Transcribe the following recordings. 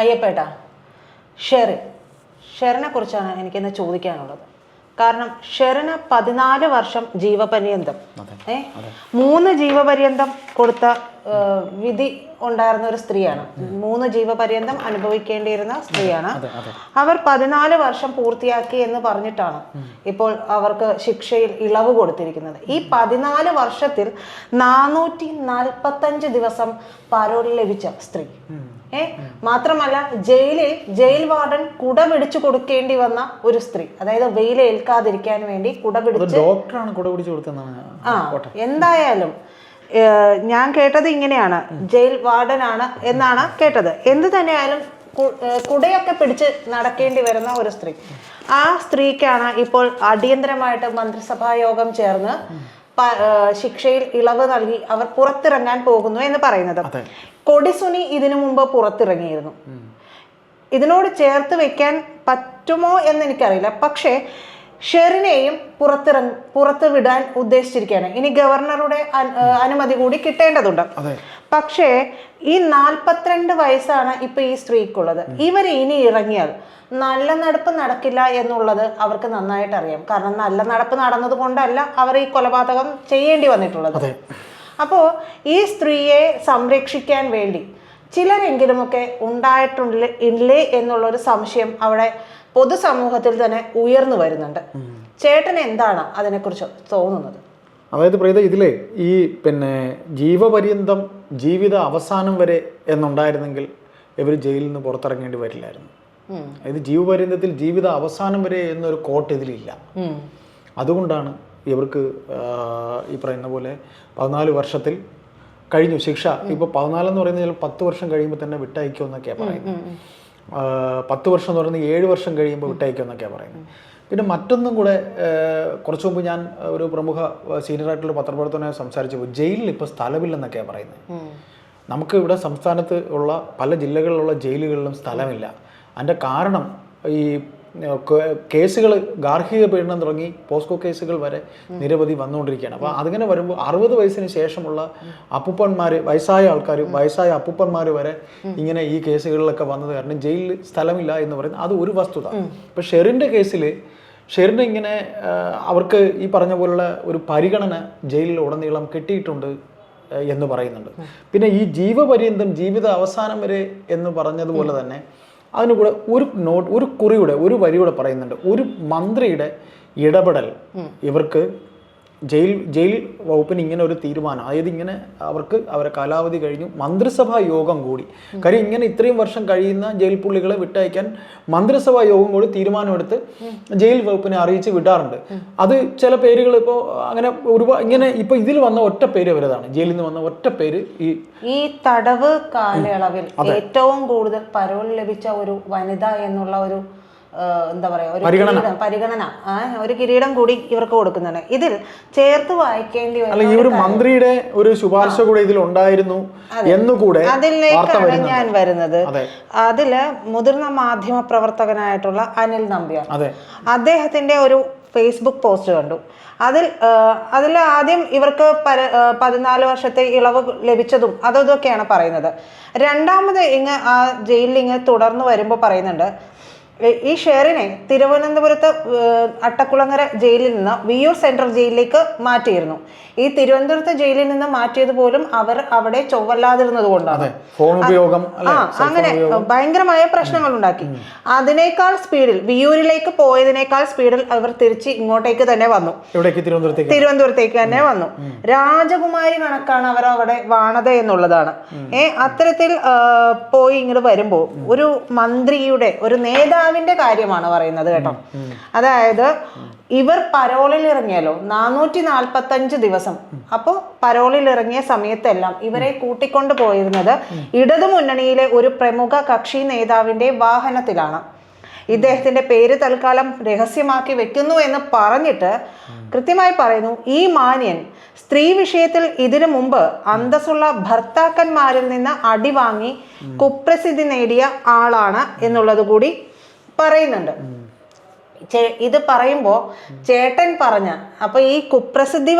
അയ്യപ്പേട്ട ഷെറിൻ. ഷെറിനെ കുറിച്ചാണ് എനിക്കിന്ന് ചോദിക്കാനുള്ളത്. കാരണം ഷെറിന് പതിനാല് വർഷം ജീവപര്യന്തം. ഏ? മൂന്ന് ജീവപര്യന്തം കൊടുത്ത വിധി ഉണ്ടായിരുന്ന ഒരു സ്ത്രീയാണ്. മൂന്ന് ജീവപര്യന്തം അനുഭവിക്കേണ്ടിയിരുന്ന സ്ത്രീയാണ്. അവർ പതിനാല് വർഷം പൂർത്തിയാക്കി എന്ന് പറഞ്ഞിട്ടാണ് ഇപ്പോൾ അവർക്ക് ശിക്ഷയിൽ ഇളവ് കൊടുത്തിരിക്കുന്നത്. ഈ പതിനാല് വർഷത്തിൽ നാനൂറ്റി നാൽപ്പത്തഞ്ച് ദിവസം പരോൾ ലഭിച്ച സ്ത്രീ. ഏ? മാത്രമല്ല ജയിലിൽ ജയിൽ വാർഡൻ കുട പിടിച്ചു കൊടുക്കേണ്ടി വന്ന ഒരു സ്ത്രീ. അതായത് വെയിൽ ഏൽക്കാതിരിക്കാൻ വേണ്ടി കുട പിടിച്ച് ഡോക്ടറാണ് കുട പിടിച്ചു ആ എന്തായാലും ഞാൻ കേട്ടത് ഇങ്ങനെയാണ്. ജയിൽ വാർഡനാണ് എന്നാണ് കേട്ടത്. എന്ത് തന്നെയായാലും കുടയൊക്കെ പിടിച്ച് നടക്കേണ്ടി വരുന്ന ഒരു സ്ത്രീ. ആ സ്ത്രീക്കാണ് ഇപ്പോൾ അടിയന്തരമായിട്ട് മന്ത്രിസഭാ യോഗം ചേർന്ന് ശിക്ഷയിൽ ഇളവ് നൽകി അവർ പുറത്തിറങ്ങാൻ പോകുന്നു എന്ന് പറയുന്നത്. കൊടിസുനി ഇതിനു മുമ്പ് പുറത്തിറങ്ങിയിരുന്നു. ഇതിനോട് ചേർത്ത് വെക്കാൻ പറ്റുമോ എന്ന് എനിക്കറിയില്ല. പക്ഷേ ഷെറിനെയും പുറത്തിറങ്ങ പുറത്തുവിടാൻ ഉദ്ദേശിച്ചിരിക്കുകയാണ്. ഇനി ഗവർണറുടെ അനുമതി കൂടി കിട്ടേണ്ടതുണ്ട്. പക്ഷേ ഈ നാൽപ്പത്തിരണ്ട് വയസ്സാണ് ഇപ്പൊ ഈ സ്ത്രീക്കുള്ളത്. ഇവർ ഇനി ഇറങ്ങിയാൽ നല്ല നടപ്പ് നടക്കില്ല എന്നുള്ളത് അവർക്ക് നന്നായിട്ട് അറിയാം. കാരണം നല്ല നടപ്പ് നടന്നത് കൊണ്ടല്ല അവർ ഈ കൊലപാതകം ചെയ്യേണ്ടി വന്നിട്ടുള്ളത്. അപ്പോൾ ഈ സ്ത്രീയെ സംരക്ഷിക്കാൻ വേണ്ടി ചിലരെങ്കിലുമൊക്കെ ഉണ്ടായിട്ടുണ്ട് ഇല്ലേ എന്നുള്ളൊരു സംശയം അവിടെ പൊതുസമൂഹത്തിൽ തന്നെ ഉയർന്നു വരുന്നുണ്ട്. ചേട്ടൻ എന്താണ് അതിനെക്കുറിച്ച് തോന്നുന്നത്? അതായത് പ്രീത ഇതിലെ ഈ പിന്നെ ജീവപര്യന്തം ജീവിത അവസാനം വരെ എന്നുണ്ടായിരുന്നെങ്കിൽ ഇവർ ജയിലിൽ നിന്ന് പുറത്തിറങ്ങേണ്ടി വരില്ലായിരുന്നു. അതായത് ജീവപര്യന്തത്തിൽ ജീവിത അവസാനം വരെ എന്നൊരു കോട്ട് ഇതിലില്ല. അതുകൊണ്ടാണ് ഇവർക്ക് ഈ പറയുന്ന പോലെ പതിനാല് വർഷത്തിൽ കഴിഞ്ഞു. ശിക്ഷ ഇപ്പോൾ പതിനാലെന്ന് പറയുന്നത് പത്ത് വർഷം കഴിയുമ്പോൾ തന്നെ വിട്ടയക്കുമെന്നൊക്കെയാണ് പറയുന്നത്. പത്ത് വർഷം എന്ന് പറയുന്നത് ഏഴ് വർഷം കഴിയുമ്പോൾ വിട്ടയക്കുമെന്നൊക്കെയാണ് പറയുന്നത്. പിന്നെ മറ്റൊന്നും കൂടെ കുറച്ചു മുമ്പ് ഞാൻ ഒരു പ്രമുഖ സീനിയർ ആയിട്ടുള്ള പത്രപ്രവർത്തകനെ സംസാരിച്ചപ്പോൾ ജയിലിൽ ഇപ്പോൾ സ്ഥലമില്ലെന്നൊക്കെയാണ് പറയുന്നത്. നമുക്ക് ഇവിടെ സംസ്ഥാനത്ത് ഉള്ള പല ജില്ലകളിലുള്ള ജയിലുകളിലും സ്ഥലമില്ല. അതിന്റെ കാരണം ഈ കേസുകൾ ഗാർഹിക പീഡനം തുടങ്ങി പോസ്കോ കേസുകൾ വരെ നിരവധി വന്നുകൊണ്ടിരിക്കുകയാണ്. അപ്പോൾ അതിങ്ങനെ വരുമ്പോൾ അറുപത് വയസ്സിന് ശേഷമുള്ള അപ്പൂപ്പന്മാർ വയസ്സായ ആൾക്കാർ വയസ്സായ അപ്പൂപ്പന്മാർ വരെ ഇങ്ങനെ ഈ കേസുകളിലൊക്കെ വന്നത് കാരണം ജയിലിൽ സ്ഥലമില്ല എന്ന് പറയുന്നത് അത് ഒരു വസ്തുത. ഇപ്പം ഷെറിന്റെ കേസിൽ ഷെറിന് ഇങ്ങനെ അവർക്ക് ഈ പറഞ്ഞ പോലുള്ള ഒരു പരിഗണന ജയിലിൽ ഉടനീളം കിട്ടിയിട്ടുണ്ട് എന്ന് പറയുന്നുണ്ട്. പിന്നെ ഈ ജീവപര്യന്തം ജീവിത അവസാനം വരെ എന്ന് പറഞ്ഞതുപോലെ തന്നെ അതിന് കൂടെ ഒരു നോട്ട് ഒരു കുറിയുടെ ഒരു വരിയുടെ പറയുന്നുണ്ട്. ഒരു മന്ത്രിയുടെ ഇടപെടൽ ഇവർക്ക് ജയിൽ ജയിൽ വകുപ്പിന് ഇങ്ങനെ ഒരു തീരുമാനം. അതായത് ഇങ്ങനെ അവർക്ക് അവരെ കാലാവധി കഴിഞ്ഞു. മന്ത്രിസഭാ യോഗം കൂടി. കാര്യം ഇങ്ങനെ ഇത്രയും വർഷം കഴിയുന്ന ജയിൽ പുള്ളികളെ വിട്ടയക്കാൻ മന്ത്രിസഭാ യോഗം കൂടി തീരുമാനമെടുത്ത് ജയിൽ വകുപ്പിനെ അറിയിച്ച് വിടാറുണ്ട്. അത് ചില പേരുകൾ ഇപ്പോൾ അങ്ങനെ ഒരുപാട് ഇങ്ങനെ ഇപ്പോൾ ഇതിൽ വന്ന ഒറ്റ പേര് വരതാണ് ജയിലിൽ നിന്ന് വന്ന ഒറ്റ പേര് ഈ ഈ തടവ് കാലയളവിൽ ഏറ്റവും കൂടുതൽ പരോൾ ലഭിച്ച ഒരു വനിത എന്നുള്ള ഒരു എന്താ പറയാ ഒരു കിരീടം, പരിഗണന. ആ, ഒരു കിരീടം കൂടി ഇവർക്ക് കൊടുക്കുന്നുണ്ട്. ഇതിൽ ചേർത്ത് വായിക്കേണ്ടി അല്ല വരുന്ന ഈ ഒരു മന്ത്രിയുടെ ഒരു ശുപാർശ കൂടെ ഇതിൽ ഉണ്ടായിരുന്നു എന്നുകൂടെ വാർത്ത അതിലേക്കാണ് ഞാൻ വരുന്നത്. അതെ. അതിൽ മുതിർന്ന മാധ്യമ പ്രവർത്തകനായിട്ടുള്ള അനിൽ നമ്പ്യാർ. അതെ. അദ്ദേഹത്തിന്റെ ഒരു ഫേസ്ബുക്ക് പോസ്റ്റ് കണ്ടു. അതിൽ അതിൽ ആദ്യം ഇവർക്ക് പര ആ, പതിനാല് വർഷത്തെ ഇളവ് ലഭിച്ചതും അതും ഇതൊക്കെയാണ് പറയുന്നത്. രണ്ടാമത് ഇങ്ങ് ആ ജയിലിൽ ഇങ്ങ് തുടർന്ന് വരുമ്പോൾ പറയുന്നുണ്ട് ഈ- ഷെയറിനെ തിരുവനന്തപുരത്ത് അട്ടക്കുളങ്ങര ജയിലിൽ നിന്ന് വിയൂർ സെൻട്രൽ ജയിലിലേക്ക് മാറ്റിയിരുന്നു. ഈ തിരുവനന്തപുരത്ത് ജയിലിൽ നിന്ന് മാറ്റിയത് പോലും അവർ അവിടെ ചൊവ്വല്ലാതിരുന്നത് കൊണ്ടാണ്. ആ അങ്ങനെ ഭയങ്കരമായ പ്രശ്നങ്ങൾ ഉണ്ടാക്കി അതിനേക്കാൾ സ്പീഡിൽ വിയൂരിലേക്ക് പോയതിനേക്കാൾ സ്പീഡിൽ അവർ തിരിച്ച് ഇങ്ങോട്ടേക്ക് തന്നെ വന്നു. തിരുവനന്തപുരത്തേക്ക്? തന്നെ വന്നു. രാജകുമാരി കണക്കാണ് അവർ അവിടെ വാണത എന്നുള്ളതാണ്. ഏ അത്തരത്തിൽ പോയി ഇങ്ങോട്ട് വരുമ്പോൾ ഒരു മന്ത്രിയുടെ ഒരു നേതാവിന്റെ കാര്യമാണ് പറയുന്നത് കേട്ടോ. അതായത് ഇവർ പരോളിൽ ഇറങ്ങിയല്ലോ നാനൂറ്റി നാൽപ്പത്തി അഞ്ച് ദിവസം. അപ്പോൾ പരോളിൽ ഇറങ്ങിയ സമയത്തെല്ലാം ഇവരെ കൂട്ടിക്കൊണ്ടു പോയിരുന്നത് ഇടതു മുന്നണിയിലെ ഒരു പ്രമുഖ കക്ഷി നേതാവിന്റെ വാഹനത്തിലാണ്. ഇദ്ദേഹത്തിന്റെ പേര് തൽക്കാലം രഹസ്യമാക്കി വെക്കുന്നു എന്ന് പറഞ്ഞിട്ട് കൃത്യമായി പറയുന്നു ഈ മാന്യൻ സ്ത്രീ വിഷയത്തിൽ ഇതിനു മുമ്പ് അന്തസ്സുള്ള ഭർത്താക്കന്മാരിൽ നിന്ന് അടിവാങ്ങി കുപ്രസിദ്ധി നേടിയ ആളാണ് എന്നുള്ളത് കൂടി പറയുന്നുണ്ട്. ഇത് പറയുമ്പോൾ ചേട്ടൻ പറഞ്ഞ അപ്പൊ ഈ കുപ്രസിദ്ധി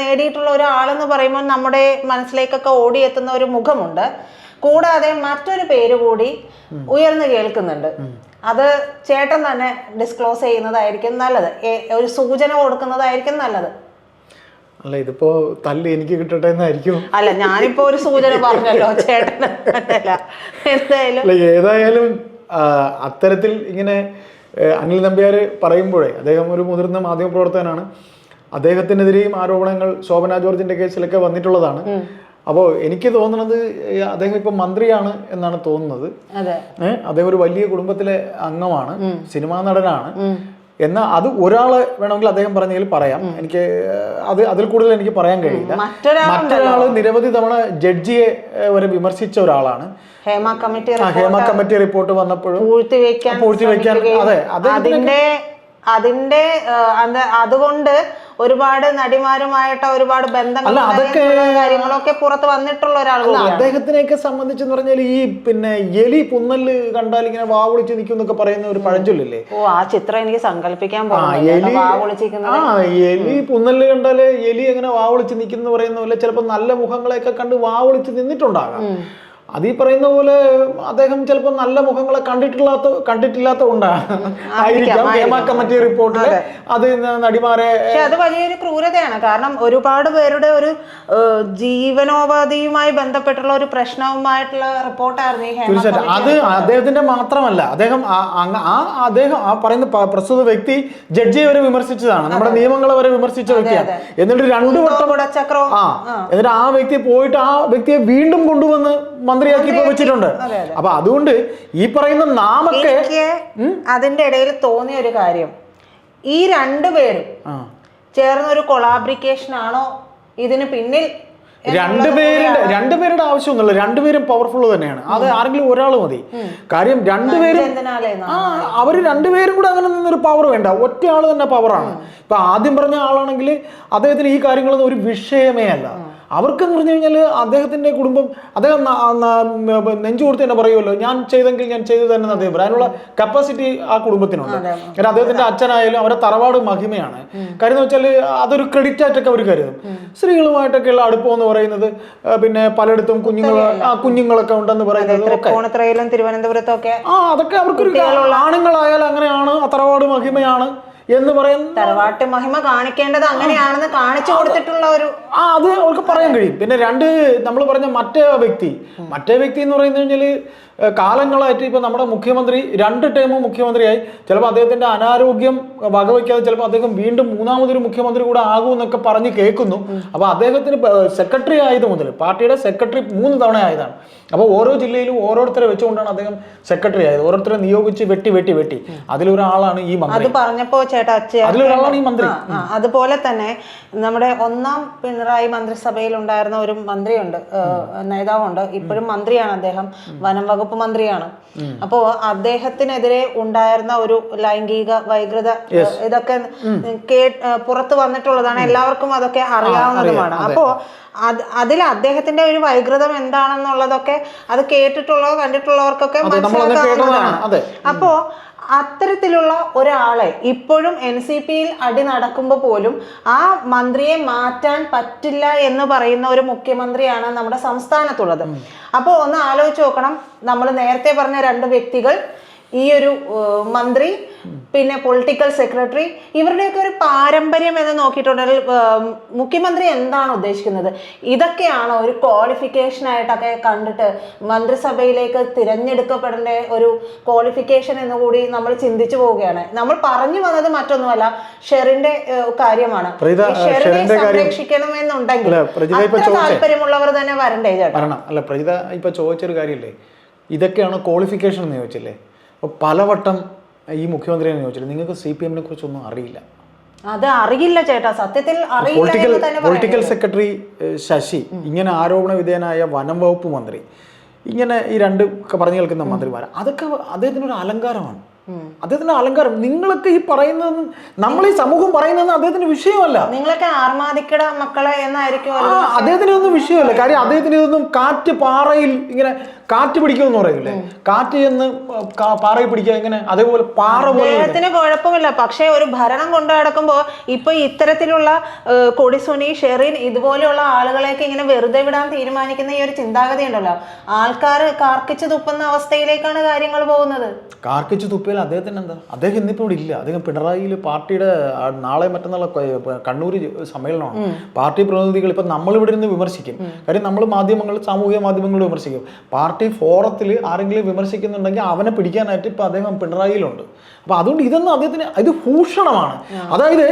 നേടിയിട്ടുള്ള ഒരാളെന്ന് പറയുമ്പോൾ നമ്മുടെ മനസ്സിലേക്കൊക്കെ ഓടിയെത്തുന്ന ഒരു മുഖമുണ്ട്. കൂടാതെ മറ്റൊരു പേര് കൂടി ഉയർന്നു കേൾക്കുന്നുണ്ട്. അത് ചേട്ടൻ തന്നെ ഡിസ്ക്ലോസ് ചെയ്യുന്നതായിരിക്കും നല്ലത്. ഒരു സൂചന കൊടുക്കുന്നതായിരിക്കും നല്ലത്. അല്ല ഇതിപ്പോ തല്ല് എനിക്ക് കിട്ടട്ടെ എന്നായിരിക്കും? അല്ല ഞാനിപ്പോ ഒരു സൂചന പറഞ്ഞല്ലോ ചേട്ടൻ എന്തായാലും ഏതായാലും അത്തരത്തിൽ ഇങ്ങനെ അനിൽ നമ്പ്യാർ പറയുമ്പോഴേ അദ്ദേഹം ഒരു മുതിർന്ന മാധ്യമപ്രവർത്തകനാണ്. അദ്ദേഹത്തിനെതിരെയും ആരോപണങ്ങൾ ശോഭന ജോർജിന്റെ കേസിലൊക്കെ വന്നിട്ടുള്ളതാണ്. അപ്പോൾ എനിക്ക് തോന്നുന്നത് അദ്ദേഹം ഇപ്പം മന്ത്രിയാണ് എന്നാണ് തോന്നുന്നത്. അദ്ദേഹം ഒരു വലിയ കുടുംബത്തിലെ അംഗമാണ് സിനിമാ നടനാണ്. എന്നാൽ അത് ഒരാൾ വേണമെങ്കിൽ അദ്ദേഹം പറഞ്ഞതിൽ പറയാം. എനിക്ക് അത് അതിൽ കൂടുതൽ എനിക്ക് പറയാൻ കഴിയില്ല. മറ്റൊരാൾ നിരവധി തവണ ജഡ്ജിയെ വരെ വിമർശിച്ച ഒരാളാണ്. Hema committee Hema committee report വന്നപ്പോഴും പൂഴ്ത്തിവെക്കാൻ പൂഴ്ത്തിവെക്കാൻ ശ്രമിക്കുകയും അതെ അതിന്റെ അതിന്റെ അതുകൊണ്ട് ഒരുപാട് നടിമാരുമായിട്ട് ഒരുപാട് ബന്ധങ്ങൾ കാര്യങ്ങളൊക്കെ പുറത്ത് വന്നിട്ടുള്ള ഒരാൾ അദ്ദേഹത്തിനെയൊക്കെ സംബന്ധിച്ചെന്ന് പറഞ്ഞാൽ ഈ പിന്നെ എലി പുന്നൽ കണ്ടാൽ ഇങ്ങനെ വാവൊളിച്ച് നിൽക്കും എന്നൊക്കെ പറയുന്ന ഒരു പഴഞ്ചൊല്ലില്ലേ? ഓ ആ ചിത്രം എനിക്ക് സങ്കല്പിക്കാൻ എലി ആ എലി പുന്നൽ കണ്ടാൽ എലി എങ്ങനെ വാവൊളിച്ച് നിൽക്കുന്ന പറയുന്ന പോലെ ചിലപ്പോൾ നല്ല മുഖങ്ങളെയൊക്കെ കണ്ട് വാവൊളിച്ച് നിന്നിട്ടുണ്ടാകാം. അത് ഈ പറയുന്ന പോലെ അദ്ദേഹം ചിലപ്പോൾ നല്ല മുഖങ്ങളെ കണ്ടിട്ടില്ലാത്ത കണ്ടിട്ടില്ലാത്ത ആയിരിക്കാം. ഹേമ കമ്മിറ്റി റിപ്പോർട്ടിൽ അത്. നടിമാരെ പക്ഷെ അത് വലിയൊരു ക്രൂരതയാണ്. കാരണം ഒരുപാട് പേരുടെ ഒരു ജീവനോപാധിയുമായി ബന്ധപ്പെട്ടുള്ള ഒരു പ്രശ്നവുമായിട്ടുള്ള റിപ്പോർട്ടായിരുന്നു ഈ തീർച്ചയായിട്ടും. അത് അദ്ദേഹത്തിന്റെ മാത്രമല്ല. അദ്ദേഹം ആ- അദ്ദേഹം ആ പറയുന്ന പ്രസ്തുത വ്യക്തി ജഡ്ജിയെ വരെ വിമർശിച്ചതാണ്. നമ്മുടെ നിയമങ്ങളെ വരെ വിമർശിച്ച വ്യക്തിയാണ്. എന്നിട്ട് രണ്ടു വട്ടം ആ എന്നിട്ട് ആ വ്യക്തി പോയിട്ട് ആ വ്യക്തിയെ വീണ്ടും കൊണ്ടുവന്ന് മന്ത്രിയാക്കി ഇപ്പൊ വെച്ചിട്ടുണ്ട്. അപ്പൊ അതുകൊണ്ട് ഈ പറയുന്ന നാമൊക്കെ അതിന്റെ ഇടയിൽ തോന്നിയ ഒരു കാര്യം. ഈ രണ്ടുപേരും ആ. ചേർന്ന ഒരു കൊളാബ്രിക്കേഷൻ ആണോ ഇതിന് പിന്നിൽ രണ്ടുപേരുടെ രണ്ടുപേരുടെ ആവശ്യമൊന്നുമില്ല. രണ്ടുപേരും പവർഫുൾ തന്നെയാണ്. അത് ആരെങ്കിലും ഒരാൾ മതി. കാര്യം രണ്ടുപേരും അവർ രണ്ടുപേരും കൂടെ അങ്ങനെ നിന്നൊരു പവർ വേണ്ട. ഒറ്റ ആൾ തന്നെ പവറാണ് ഇപ്പൊ ആദ്യം പറഞ്ഞ ആളാണെങ്കിൽ അദ്ദേഹത്തിന് ഈ കാര്യങ്ങളൊന്നും ഒരു വിഷയമേ അല്ല. അവർക്കെന്ന് പറഞ്ഞു കഴിഞ്ഞാൽ അദ്ദേഹത്തിന്റെ കുടുംബം അദ്ദേഹം നെഞ്ചു കൊടുത്ത് തന്നെ പറയുമല്ലോ ഞാൻ ചെയ്തെങ്കിൽ ഞാൻ ചെയ്തു തന്നെ അദ്ദേഹം അതിനുള്ള കപ്പാസിറ്റി ആ കുടുംബത്തിനുണ്ട്. കാരണം അദ്ദേഹത്തിന്റെ അച്ഛനായാലും അവരെ തറവാട് മഹിമയാണ്. കാര്യം എന്ന് വെച്ചാൽ അതൊരു ക്രെഡിറ്റ് ആയിട്ടൊക്കെ അവർ കരുതും. സ്ത്രീകളുമായിട്ടൊക്കെയുള്ള അടുപ്പം എന്ന് പറയുന്നത് പിന്നെ പലയിടത്തും കുഞ്ഞുങ്ങൾ ആ കുഞ്ഞുങ്ങളൊക്കെ ഉണ്ടെന്ന് പറയുന്നത് തിരുവനന്തപുരത്തൊക്കെ ആ അതൊക്കെ അവർക്കൊരു ആണുങ്ങളായാലും അങ്ങനെയാണ് തറവാട് മഹിമയാണ്. എന്ന് പറയുന്ന തറവാട്ട് മഹിമ കാണിക്കേണ്ടത് അങ്ങനെയാണെന്ന് കാണിച്ചു കൊടുത്തിട്ടുള്ള ഒരു ആ അത് അവർക്ക് പറയാൻ കഴിയും. പിന്നെ രണ്ട് നമ്മൾ പറഞ്ഞ മറ്റേ വ്യക്തി. മറ്റേ വ്യക്തി എന്ന് പറയുന്നത് കഴിഞ്ഞാൽ കാലങ്ങളായിട്ട് ഇപ്പൊ നമ്മുടെ മുഖ്യമന്ത്രി രണ്ട് ടൈം മുഖ്യമന്ത്രിയായി. ചിലപ്പോൾ അദ്ദേഹത്തിന്റെ അനാരോഗ്യം വകവയ്ക്കാതെ ചിലപ്പോൾ അദ്ദേഹം വീണ്ടും മൂന്നാമതൊരു മുഖ്യമന്ത്രി കൂടെ ആകുമെന്നൊക്കെ പറഞ്ഞ് കേൾക്കുന്നു. അപ്പൊ അദ്ദേഹത്തിന് സെക്രട്ടറി ആയത് മുതൽ പാർട്ടിയുടെ സെക്രട്ടറി മൂന്ന് തവണ ആയതാണ്. അപ്പോൾ ഓരോ ജില്ലയിലും ഓരോരുത്തരെ വെച്ചുകൊണ്ടാണ് അദ്ദേഹം സെക്രട്ടറി ആയത്. ഓരോരുത്തരെ നിയോഗിച്ച് വെട്ടി വെട്ടി വെട്ടി. അതിലൊരാളാണ് ഈ മന്ത്രി. അത് പറഞ്ഞപ്പോ ചേട്ടാ അതിലൊരാളാണ് ഈ മന്ത്രി. അതുപോലെ തന്നെ നമ്മുടെ ഒന്നാം പിണറായി മന്ത്രിസഭയിൽ ഉണ്ടായിരുന്ന ഒരു മന്ത്രിയുണ്ട് നേതാവുണ്ട്. ഇപ്പോഴും മന്ത്രിയാണ് അദ്ദേഹം വനം വകുപ്പ് മന്ത്രിയാണ്. അപ്പോ അദ്ദേഹത്തിനെതിരെ ഉണ്ടായിരുന്ന ഒരു ലൈംഗിക വൈകൃത ഇതൊക്കെ പുറത്ത് വന്നിട്ടുള്ളതാണ്. എല്ലാവർക്കും അതൊക്കെ അറിയാവുന്നതുമാണ്. അപ്പോ അത്. അതിൽ അദ്ദേഹത്തിന്റെ ഒരു വൈകൃതം എന്താണെന്നുള്ളതൊക്കെ അത് കേട്ടിട്ടുള്ളവർ കണ്ടിട്ടുള്ളവർക്കൊക്കെ മനസ്സിലാക്കാവുന്നതാണ്. അപ്പോ അത്തരത്തിലുള്ള ഒരാളെ ഇപ്പോഴും എൻ സി പിയിൽ അടി നടക്കുമ്പോൾ പോലും ആ മന്ത്രിയെ മാറ്റാൻ പറ്റില്ല എന്ന് പറയുന്ന ഒരു മുഖ്യമന്ത്രിയാണ് നമ്മുടെ സംസ്ഥാനത്തുള്ളത്. അപ്പോൾ ഒന്ന് ആലോചിച്ച് നോക്കണം. നമ്മൾ നേരത്തെ പറഞ്ഞ രണ്ട് വ്യക്തികൾ ഈ ഒരു മന്ത്രി പിന്നെ പൊളിറ്റിക്കൽ സെക്രട്ടറി ഇവരുടെയൊക്കെ ഒരു പാരമ്പര്യം എന്ന് നോക്കിയിട്ടുണ്ടെങ്കിൽ മുഖ്യമന്ത്രി എന്താണ് ഉദ്ദേശിക്കുന്നത്? ഇതൊക്കെയാണോ ഒരു ക്വാളിഫിക്കേഷൻ ആയിട്ടൊക്കെ കണ്ടിട്ട് മന്ത്രിസഭയിലേക്ക് തിരഞ്ഞെടുക്കപ്പെടേണ്ട ഒരു ക്വാളിഫിക്കേഷൻ എന്ന് കൂടി നമ്മൾ ചിന്തിച്ചു പോവുകയാണ്. നമ്മൾ പറഞ്ഞു വന്നത് മറ്റൊന്നുമല്ല ഷെറിന്റെ കാര്യമാണ്. ഷെറിനെ സംരക്ഷിക്കണമെന്നുണ്ടെങ്കിൽ. താല്പര്യമുള്ളവർ തന്നെ വരണ്ടേ ചേട്ടാ? അല്ല പ്രജിത ഇപ്പൊ ചോദിച്ചൊരു കാര്യമില്ലേ? ഇതൊക്കെയാണ് ക്വാളിഫിക്കേഷൻ എന്ന് ചോദിച്ചില്ലേ? അപ്പോൾ പലവട്ടം ഈ മുഖ്യമന്ത്രിയെ ചോദിച്ചില്ല നിങ്ങൾക്ക് സി പി എമ്മിനെ കുറിച്ചൊന്നും അറിയില്ല. അത് അറിയില്ല ചേട്ടാ. സത്യത്തിൽ പൊളിറ്റിക്കൽ പൊളിറ്റിക്കൽ സെക്രട്ടറി ശശി ഇങ്ങനെ ആരോപണ വിധേയനായ വനം വകുപ്പ് മന്ത്രി ഇങ്ങനെ ഈ രണ്ട് പറഞ്ഞു കേൾക്കുന്ന മന്ത്രിമാർ അതൊക്കെ അദ്ദേഹത്തിനൊരു അലങ്കാരമാണ്. അദ്ദേഹത്തിന്റെ അലങ്കാരം. നിങ്ങൾക്ക് ഈ പറയുന്നതൊന്നും നമ്മൾ ഈ സമൂഹം പറയുന്നതെന്ന് അദ്ദേഹത്തിന്റെ വിഷയമല്ല. നിങ്ങളൊക്കെ ആർമാദിക്കട മക്കളെ എന്നായിരിക്കും അദ്ദേഹത്തിന് ഇതൊന്നും വിഷയമല്ല. കാര്യം അദ്ദേഹത്തിന് ഇതൊന്നും കാറ്റ് പാറയിൽ ഇങ്ങനെ കാറ്റ് പിടിക്കുമെന്ന് പറയൂലേ? കാറ്റ് ചെന്ന് പാറയിൽ പിടിക്കുക എങ്ങനെ അതേപോലെ പാറ പോലെ കുഴപ്പമില്ല പക്ഷേ ഒരു ഭരണം കൊണ്ടു നടക്കുമ്പോൾ ഇപ്പൊ ഇത്തരത്തിലുള്ള കൊടിസുനി ഷെറിൻ ഇതുപോലെയുള്ള ആളുകളെയൊക്കെ ഇങ്ങനെ വെറുതെ വിടാൻ തീരുമാനിക്കുന്ന ഈ ഒരു ചിന്താഗതി ഉണ്ടല്ലോ. ആൾക്കാർ കാർക്കിച്ച് തുപ്പുന്ന അവസ്ഥയിലേക്കാണ് കാര്യങ്ങൾ പോകുന്നത്. കാർക്കിച്ച് തുപ്പിയാൽ അദ്ദേഹത്തിന് എന്താ? അദ്ദേഹം ഇന്നിപ്പോ ഇവിടെ ഇല്ല. അദ്ദേഹം പിണറായിയിൽ പാർട്ടിയുടെ നാളെ മറ്റന്നുള്ള കണ്ണൂര് കണ്ണൂർ സമ്മേളനമാണ്. പാർട്ടി പ്രതിനിധികൾ നമ്മൾ ഇവിടെ നിന്ന് വിമർശിക്കും. കാര്യം നമ്മൾ മാധ്യമങ്ങൾ സാമൂഹിക മാധ്യമങ്ങൾ വിമർശിക്കും. പാർട്ടി ഫോറത്തിൽ ആരെങ്കിലും വിമർശിക്കുന്നുണ്ടെങ്കിൽ അവനെ പിടിക്കാനായിട്ട് ഇപ്പം അദ്ദേഹം പിണറായിയിലുണ്ട്. അപ്പം അതുകൊണ്ട് ഇതൊന്നും അദ്ദേഹത്തിന് ഇത് ഭൂഷണമാണ്. അതായത്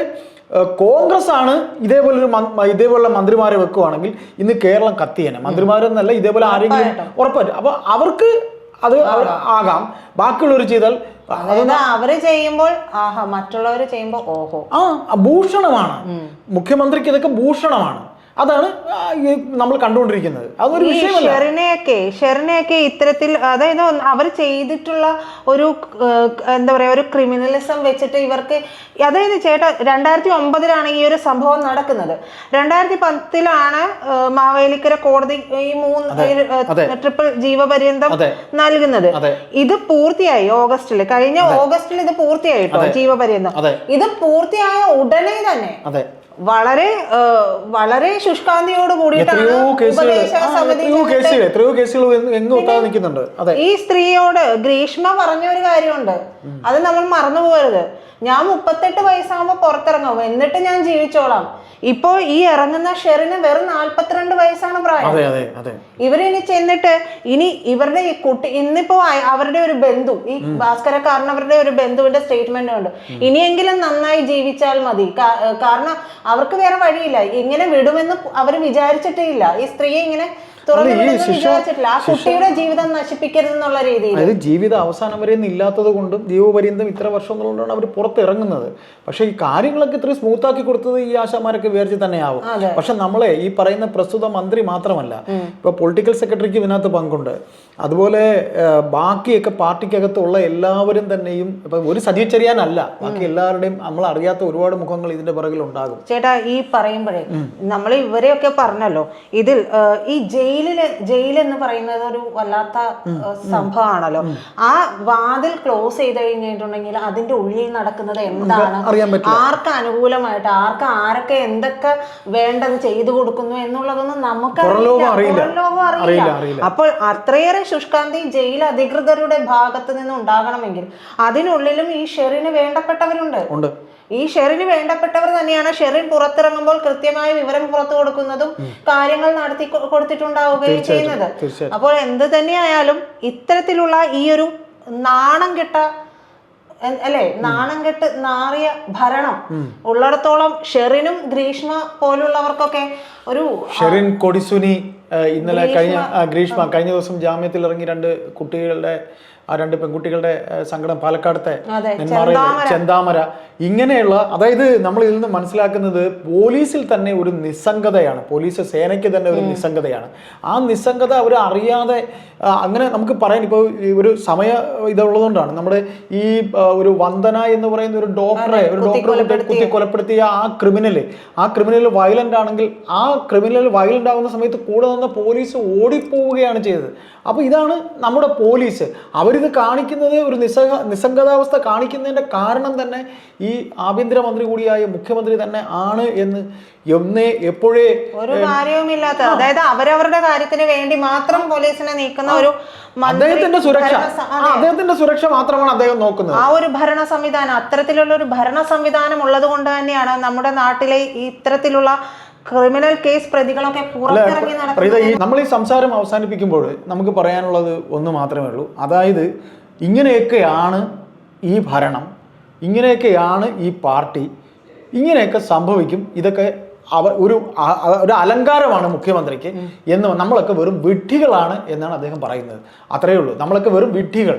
കോൺഗ്രസ് ആണ് ഇതേപോലെ ഒരു ഇതേപോലുള്ള മന്ത്രിമാരെ വെക്കുവാണെങ്കിൽ ഇന്ന് കേരളം കത്തിയേനെ മന്ത്രിമാരെന്നല്ല ഇതേപോലെ ആരെങ്കിലും ഉറപ്പായിട്ടും. അപ്പൊ അവർക്ക് അത് ആകാം. ബാക്കിയുള്ളവർ ചെയ്താൽ അതായത് അവർ ചെയ്യുമ്പോൾ ആഹാ മറ്റുള്ളവർ ചെയ്യുമ്പോൾ ഓഹോ. ആ ഭൂഷണമാണ്. മുഖ്യമന്ത്രിക്ക് ഇതൊക്കെ ഭൂഷണമാണ്. അതാണ് നമ്മൾ കണ്ടുകൊണ്ടിരിക്കുന്നത്. അതൊരു ഷെറിനെയൊക്കെ ഷെറിനെയൊക്കെ ഇത്തരത്തിൽ അതായത് അവർ ചെയ്തിട്ടുള്ള ഒരു എന്താ പറയാ ഒരു ക്രിമിനലിസം വെച്ചിട്ട് ഇവർക്ക് അതായത് ചേട്ടാ രണ്ടായിരത്തി ഒമ്പതിലാണ് ഈ ഒരു സംഭവം നടക്കുന്നത്. രണ്ടായിരത്തി പത്തിലാണ് മാവേലിക്കര കോടതി ഈ മൂന്ന്. ട്രിപ്പിൾ ജീവപര്യന്തം. നൽകുന്നത്. ഇത് പൂർത്തിയായി ഓഗസ്റ്റിൽ കഴിഞ്ഞ ഓഗസ്റ്റിൽ ഇത് പൂർത്തിയായിട്ടോ ജീവപര്യന്തം. ഇത് പൂർത്തിയായ ഉടനെ തന്നെ വളരെ വളരെ ശുഷ്കാന്തിയോട് കൂടിയിട്ടാണ് ഈ സ്ത്രീയോട് ഗ്രീഷ്മ പറഞ്ഞ ഒരു കാര്യമുണ്ട്. അത് നമ്മൾ മറന്നു പോകരുത് ഞാൻ മുപ്പത്തെട്ട് വയസ്സാകുമ്പോൾ പുറത്തിറങ്ങും. എന്നിട്ട് ഞാൻ ജീവിച്ചോളാം. ഇപ്പോൾ ഈ ഇറങ്ങുന്ന ഷെറിന് വെറും നാല്പത്തിരണ്ട് വയസ്സാണ് പ്രായം. ഇവരിനി ചെന്നിട്ട് ഇനി ഇവരുടെ ഈ കുട്ടി ഇന്നിപ്പോ അവരുടെ ഒരു ബന്ധു ഈ ഭാസ്കരക്കാരനവരുടെ ഒരു ബന്ധുവിന്റെ സ്റ്റേറ്റ്മെന്റ് ഉണ്ട്. ഇനിയെങ്കിലും നന്നായി ജീവിച്ചാൽ മതി. കാരണം അവർക്ക് വേറെ വഴിയില്ല. ഇങ്ങനെ വിടുമെന്ന് അവർ വിചാരിച്ചിട്ടേ ഇല്ല. ഈ സ്ത്രീയെ ഇങ്ങനെ കുട്ടിയുടെ ജീവിതം നശിപ്പിക്കരുതെന്നുള്ള രീതിയിൽ. അതായത് ജീവിത അവസാനം വരെ ഇല്ലാത്തത് കൊണ്ടും ജീവപര്യന്തം ഇത്ര വർഷം എന്നുള്ളതുകൊണ്ടാണ് അവർ പുറത്തിറങ്ങുന്നത്. പക്ഷേ ഈ കാര്യങ്ങളൊക്കെ ഇത്രയും സ്മൂത്ത് ആക്കി കൊടുത്തത് ഈ ആശാമാരൊക്കെ വിചാരിച്ച് തന്നെയാവും. പക്ഷെ നമ്മളെ ഈ പറയുന്ന പ്രസ്തുത മന്ത്രി മാത്രമല്ല ഇപ്പൊ പൊളിറ്റിക്കൽ സെക്രട്ടറിക്ക് ഇതിനകത്ത് പങ്കുണ്ട്. അതുപോലെ ബാക്കിയൊക്കെ പാർട്ടിക്കകത്തുള്ള എല്ലാവരും തന്നെയും ഇപ്പൊ ഒരു സജീവ് ചെറിയാനല്ല ബാക്കി എല്ലാവരുടെയും നമ്മൾ അറിയാത്ത ഒരുപാട് മുഖങ്ങൾ ഇതിന്റെ പുറകിൽ ഉണ്ടാകും ചേട്ടാ ഈ പറയുമ്പോഴേ നമ്മൾ ഇവരെയൊക്കെ പറഞ്ഞല്ലോ ഇതിൽ ഈ ഈ ജയിലിൽ ജയിൽ എന്ന് പറയുന്നത് ഒരു വല്ലാത്ത സംഭവമാണല്ലോ. ആ വാതിൽ ക്ലോസ് ചെയ്ത് കഴിഞ്ഞിട്ടുണ്ടെങ്കിൽ അതിന്റെ ഉള്ളിൽ നടക്കുന്നത് എന്താണ്? ആർക്ക് അനുകൂലമായിട്ട് ആർക്ക് ആരൊക്കെ എന്തൊക്കെ വേണ്ടത് ചെയ്തു കൊടുക്കുന്നു എന്നുള്ളതൊന്നും നമുക്ക് അറിയില്ല. ലോകം. അപ്പോൾ അത്രയേറെ ശുഷ്കാന്തി ജയിൽ അധികൃതരുടെ ഭാഗത്ത് നിന്ന് ഉണ്ടാകണമെങ്കിൽ അതിനുള്ളിലും ഈ ഷെറിന് വേണ്ടപ്പെട്ടവരുണ്ട്. ഈ ഷെറിന് വേണ്ടപ്പെട്ടവർ തന്നെയാണ് ഷെറിൻ പുറത്തിറങ്ങുമ്പോൾ കൃത്യമായ വിവരം പുറത്തു കൊടുക്കുന്നതും കാര്യങ്ങൾ നടത്തി കൊടുത്തിട്ടുണ്ടാവുകയും ചെയ്യുന്നത്. അപ്പോൾ എന്ത് തന്നെയായാലും ഇത്തരത്തിലുള്ള ഈ ഒരു നാണം കെട്ട അല്ലെ നാണം കെട്ട് നാറിയ ഭരണം ഉള്ളിടത്തോളം ഷെറിനും ഗ്രീഷ്മ പോലുള്ളവർക്കൊക്കെ ഒരു ഷെറിൻ കൊടിസുനി ഇന്നലെ കഴിഞ്ഞ ഗ്രീഷ്മ കഴിഞ്ഞ ദിവസം ജാമ്യത്തിൽ ഇറങ്ങി രണ്ട് കുട്ടികളുടെ ആ രണ്ട് പെൺകുട്ടികളുടെ സങ്കടം പാലക്കാടത്തെ ചെന്താമര. ഇങ്ങനെയുള്ള അതായത് നമ്മൾ ഇതിൽ നിന്ന് മനസ്സിലാക്കുന്നത് പോലീസിൽ തന്നെ ഒരു നിസ്സംഗതയാണ്. പോലീസ് സേനയ്ക്ക് തന്നെ ഒരു നിസ്സംഗതയാണ്. ആ നിസ്സംഗത അവർ അറിയാതെ അങ്ങനെ നമുക്ക് പറയാൻ ഇപ്പോൾ ഒരു സമയ ഇതുള്ളതുകൊണ്ടാണ്. നമ്മുടെ ഈ ഒരു വന്ദന എന്ന് പറയുന്ന ഒരു ഡോക്ടറെ ഒരു ഡോക്ടറെ കുത്തി കൊലപ്പെടുത്തിയ ആ ക്രിമിനൽ ആ ക്രിമിനൽ വയലന്റ് ആണെങ്കിൽ ആ ക്രിമിനൽ വയലന്റ് ആകുന്ന സമയത്ത് കൂടെ നിന്ന് പോലീസ് ഓടിപ്പോവുകയാണ് ചെയ്തത്. അപ്പോൾ ഇതാണ് നമ്മുടെ പോലീസ്. അവരിത് കാണിക്കുന്നത് ഒരു നിസ്സംഗ നിസ്സംഗതാവസ്ഥ കാണിക്കുന്നതിന്റെ കാരണം തന്നെ ഈ ആഭ്യന്തരമന്ത്രി കൂടിയായ മുഖ്യമന്ത്രി തന്നെ ആണ് എന്ന് എന്നേ എപ്പോഴേ ഒരു കാര്യവുമില്ലാത്ത അതായത് അവരവരുടെ കാര്യത്തിന് വേണ്ടി മാത്രം പോലീസിനെ നീക്കുന്ന ഒരു അദ്ദേഹത്തിന്റെ സുരക്ഷ. അദ്ദേഹത്തിന്റെ സുരക്ഷ മാത്രമാണ് അദ്ദേഹം നോക്കുന്നത്. ആ ഒരു ഭരണ സംവിധാനം അത്തരത്തിലുള്ള ഒരു ഭരണ സംവിധാനം ഉള്ളത് കൊണ്ട് തന്നെയാണ് നമ്മുടെ നാട്ടിലെ ഈ ഇത്തരത്തിലുള്ള ക്രിമിനൽ കേസ് പ്രതികളൊക്കെ പുറത്തിറങ്ങി ഈ നമ്മൾ ഈ സംസാരം അവസാനിപ്പിക്കുമ്പോൾ നമുക്ക് പറയാനുള്ളത് ഒന്ന് മാത്രമേ ഉള്ളൂ. അതായത് ഇങ്ങനെയൊക്കെയാണ് ഈ ഭരണം. ഇങ്ങനെയൊക്കെയാണ് ഈ പാർട്ടി ഇങ്ങനെയൊക്കെ സംഭവിക്കും. ഇതൊക്കെ അവ ഒരു ഒരു അലങ്കാരമാണ് മുഖ്യമന്ത്രിക്ക് എന്ന് നമ്മളൊക്കെ വെറും വിഡ്ഢികളാണ് എന്നാണ് അദ്ദേഹം പറയുന്നത്. അത്രയേ ഉള്ളൂ. നമ്മളൊക്കെ വെറും വിഡ്ഢികൾ.